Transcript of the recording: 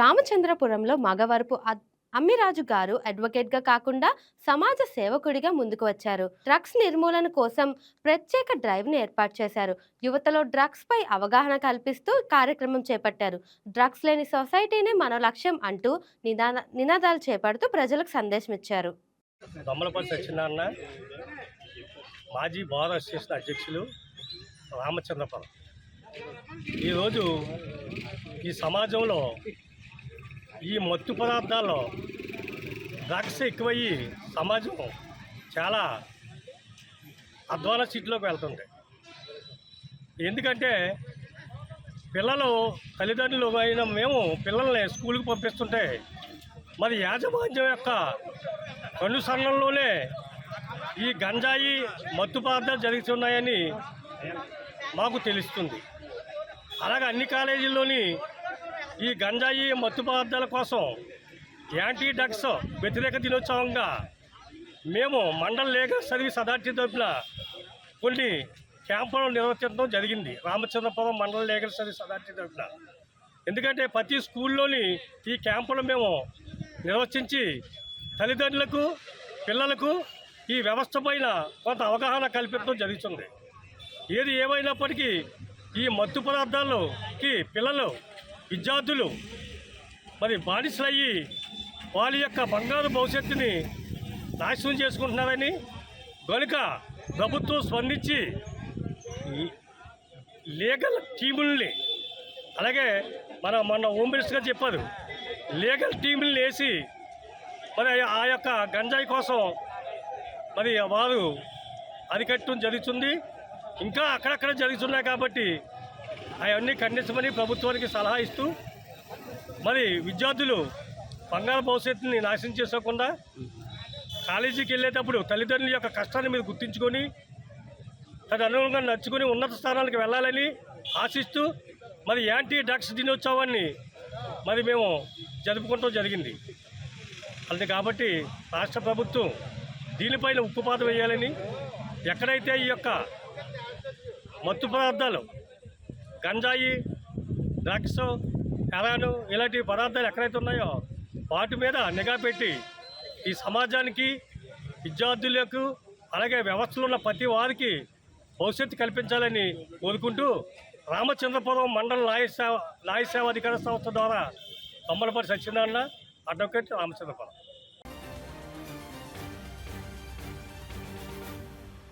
రామచంద్రపురంలో మగవరపు అమ్మిరాజు గారు అడ్వకేట్గా కాకుండా సమాజ సేవకుడిగా ముందుకు వచ్చారు. డ్రగ్స్ నిర్మూలన కోసం ప్రత్యేక డ్రైవ్ను ఏర్పాటు చేశారు. యువతలో డ్రగ్స్పై అవగాహన కల్పిస్తూ కార్యక్రమం చేపట్టారు. డ్రగ్స్ లేని సొసైటీనే మన లక్ష్యం అంటూ నినాద నినాదాలు చేపడుతూ ప్రజలకు సందేశం ఇచ్చారు. సత్యనారాయణ మాజీ బార్ అసోసియేషన్ అధ్యక్షులు రామచంద్రపురం. ఈరోజు ఈ సమాజంలో ఈ మత్తు పదార్థాల్లో డ్రగ్స్ ఎక్కువయ్యి సమాజం చాలా అధ్వాన స్థితిలోకి వెళ్తుంది. ఎందుకంటే పిల్లలు తల్లిదండ్రులు అయిన మేము పిల్లల్ని స్కూల్కి పంపిస్తుంటే మరి యాజమాన్యం యొక్క అనుసరణలోనే ఈ గంజాయి మత్తు పదార్థాలు జరుగుతున్నాయని మాకు తెలుస్తుంది. అలాగే అన్ని కాలేజీల్లోని ఈ గంజాయి మత్తు పదార్థాల కోసం యాంటీ డ్రగ్స్ వ్యతిరేక దినోత్సవంగా మేము మండల లీగల్ సర్వీస్ అథారిటీ తరఫున కొన్ని క్యాంపులను నిర్వర్తించడం జరిగింది. రామచంద్రపురం మండల లీగల్ సర్వీస్ అథారిటీ తరఫున ఎందుకంటే ప్రతి స్కూల్లోని ఈ క్యాంపులు మేము నిర్వచించి తల్లిదండ్రులకు పిల్లలకు ఈ వ్యవస్థ పైన కొంత అవగాహన కల్పించడం జరుగుతుంది. ఏది ఏమైనప్పటికీ ఈ మత్తు పదార్థాలకి పిల్లలు విద్యార్థులు మరి బానిసలయ్యి వాళ్ళ యొక్క బంగారు భవిష్యత్తుని నాశనం చేసుకుంటున్నారని కనుక ప్రభుత్వం స్పందించి లీగల్ టీముల్ని అలాగే మన మొన్న హోమ్ మినిస్టర్ చెప్పారు లీగల్ టీముల్ని వేసి మరి ఆ యొక్క గంజాయి కోసం మరి వారు అరికట్టడం జరుగుతుంది. ఇంకా అక్కడక్కడ జరుగుతున్నాయి కాబట్టి అవన్నీ ఖండించమని ప్రభుత్వానికి సలహా ఇస్తూ మరి విద్యార్థులు బంగారు భవిష్యత్తుని నాశనం చేసుకోకుండా కాలేజీకి వెళ్ళేటప్పుడు తల్లిదండ్రుల యొక్క కష్టాన్ని మీరు గుర్తించుకొని తదనుగుణంగా నడుచుకుని ఉన్నత స్థానాలకు వెళ్ళాలని ఆశిస్తూ మరి యాంటీ డ్రగ్స్ దినోత్సవాన్ని మరి మేము జరుపుకుంటూ జరిగింది. అది కాబట్టి రాష్ట్ర ప్రభుత్వం దీనిపైన ఉక్కుపాతం వేయాలని ఎక్కడైతే ఈ యొక్క మత్తు పదార్థాలు గంజాయి డ్రగ్స్ హెరాను ఇలాంటి పదార్థాలు ఎక్కడైతే ఉన్నాయో వాటి మీద నిఘా పెట్టి ఈ సమాజానికి విద్యార్థులకు అలాగే వ్యవస్థలో ఉన్న ప్రతి వారికి భవిష్యత్తు కల్పించాలని కోరుకుంటూ రామచంద్రపురం మండల న్యాయసేవ సేవ అధికార సంస్థ ద్వారా తమ్మలపల్లి సత్యనారాయణ అడ్వకేట్ రామచంద్రపురం.